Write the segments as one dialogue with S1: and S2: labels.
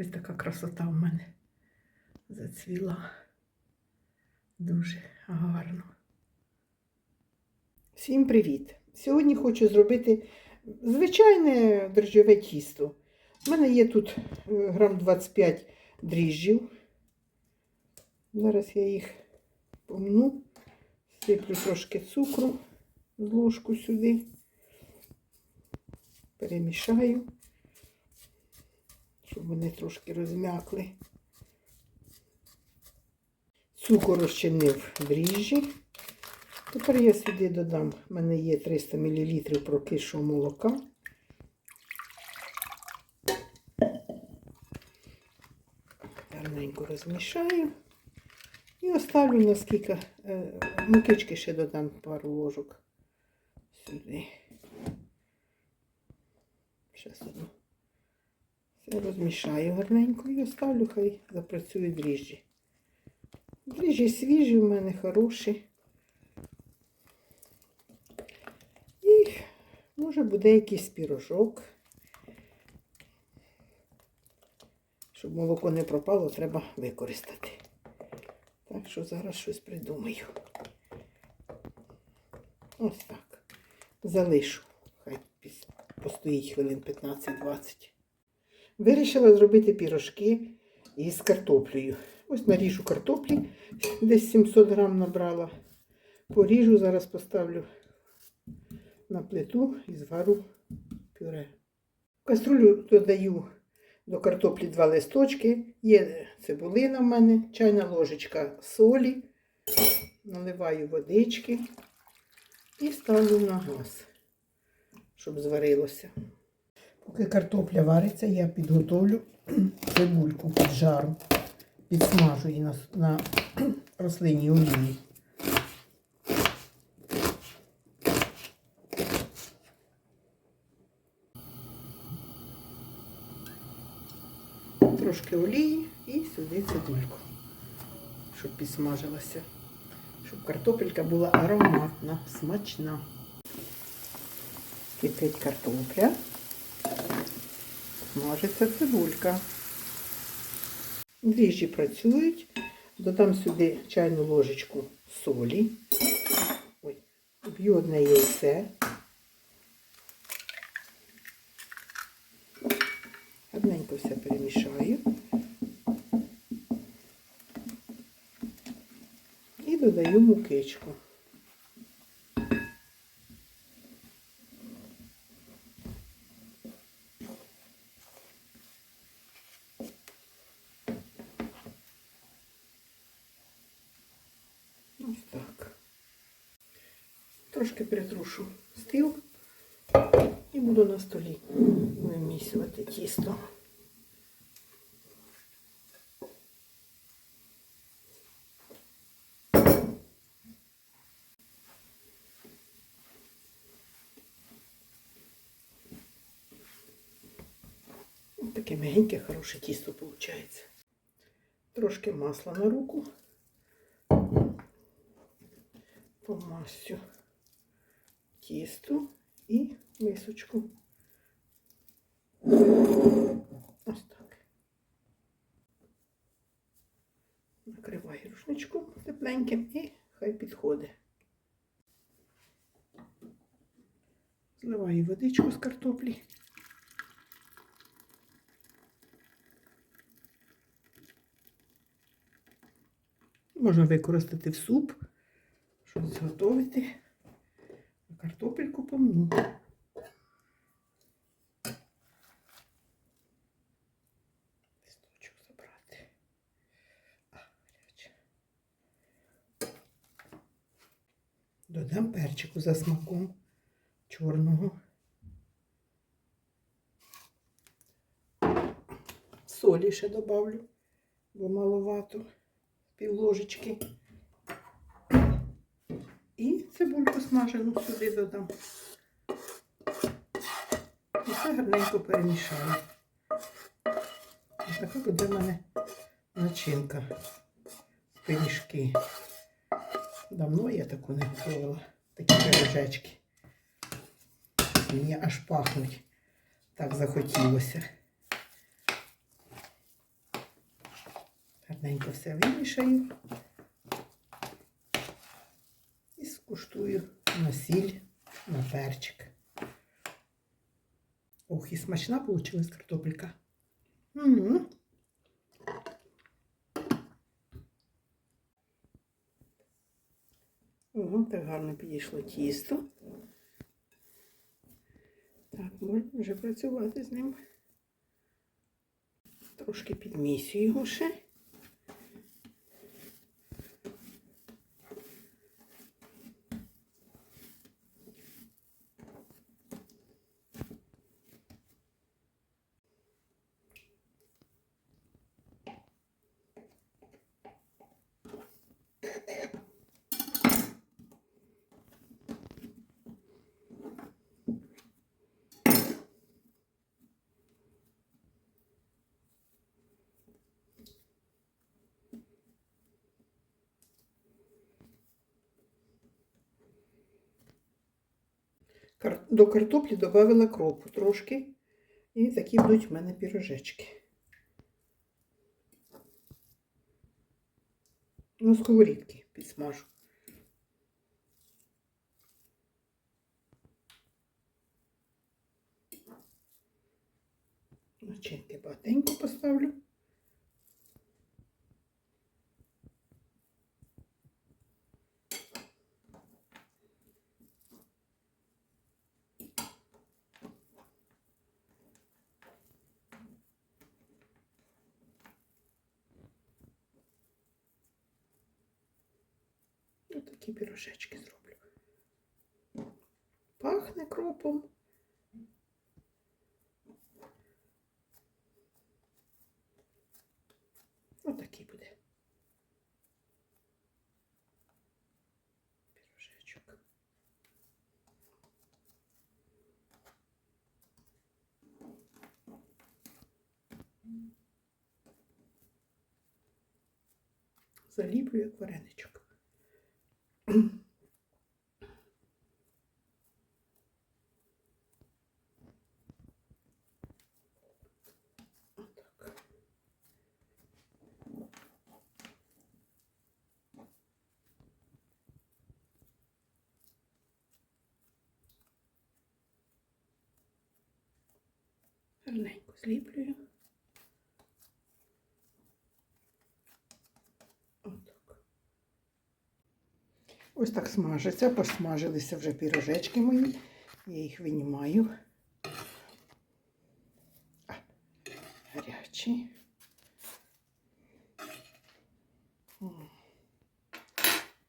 S1: Ось така красота в мене зацвіла. Дуже гарно. Всім привіт! Сьогодні хочу зробити звичайне дрожжове тісто. У мене є тут е, грам 25 дріжджів. Зараз я їх помну, сиплю трошки цукру ложку сюди, перемішаю, щоб вони трошки розм'якли. Цукор розчинив дріжджі. Тепер я сюди додам, в мене є 300 мл прокисшого молока. Гарненько розмішаю. І оставлю наскільки е, мукички ще додам пару ложок сюди. Зараз одну. Розмішаю гарненько і оставлю, хай запрацюють дріжджі. Дріжджі свіжі в мене хороші. І може буде якийсь пірожок. Щоб молоко не пропало, треба використати. Так що зараз щось придумаю. Ось так. Залишу. Хай постоїть хвилин 15-20. Вирішила зробити пірожки із картоплею. Ось наріжу картоплі, десь 700 грам набрала. Поріжу, зараз поставлю на плиту і звару пюре. В каструлю додаю до картоплі два листочки. Є цибулина в мене, чайна ложечка солі. Наливаю водички і ставлю на газ, щоб зварилося. Поки картопля вариться, я підготовлю цибульку під жару. Підсмажу її на, на рослинній олії. Трошки олії і сюди цибульку, щоб підсмажилася. Щоб картопелька була ароматна, смачна. Кипить картопля. Смажиться цибулька. Дріжджі працюють. Додам сюди чайну ложечку солі. Ой, б'ю одне яйце. Гарненько все перемішаю. І додаю мукичку. Ось так. Трошки притрушу стіл і буду на столі вимісювати тісто. Таке мягеньке, хороше тісто виходить. Трошки масла на руку. Помасю тісто і мисочку. Ось так. Накриваю рушничку тепленьким і хай підходить. Зливаю водичку з картоплі. Можна використати в суп, щоб зготовити. Картопельку помну. Листочок забрати. А. Додам перчику за смаком чорного. Солі ще добавлю, бо маловато, пів ложечки. Цибульку смажену сюди додам. І все гарненько перемішаю. Ось така буде в мене начинка пиріжки. Давно я таку не готувала. Такі пирожечки. Мені аж пахнуть. Так захотілося. Гарненько все вимішаю. І скуштую на сіль, на перчик. Ох, і смачна вийшла картопелька. М. Ого, так гарно підійшло тісто. Так, можна вже працювати з ним. Трошки підмісю його ще. До картоплі додала кропу трошки. І такі будуть в мене пірожечки. Ну, сковорідки підсмажу. Начинки багатенько поставлю. Ось такі пірожечки зроблю. Пахне кропом. Отакий буде. Пірожечок. Заліплю як вареничок. Отак. Гарненько зліплюю. Отак. Ось так смажиться, посмажилися вже пірожечки мої. Я їх винімаю. А, гарячі.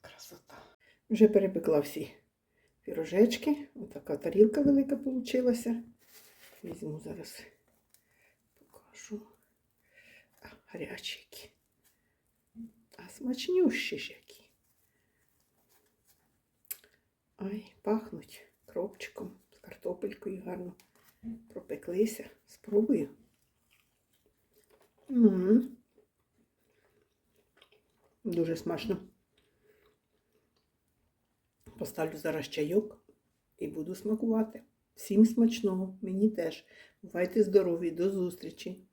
S1: Красота. Вже перепекла всі пірожечки. Отака тарілка велика вийшла. Візьму зараз, покажу. А, гарячі які. А смачнющі ж які. Ай, пахнуть кропчиком, з картопелькою гарно пропеклися. Спробую. м Дуже смачно. Поставлю зараз чайок і буду смакувати. Всім смачного, мені теж. Бувайте здорові, до зустрічі!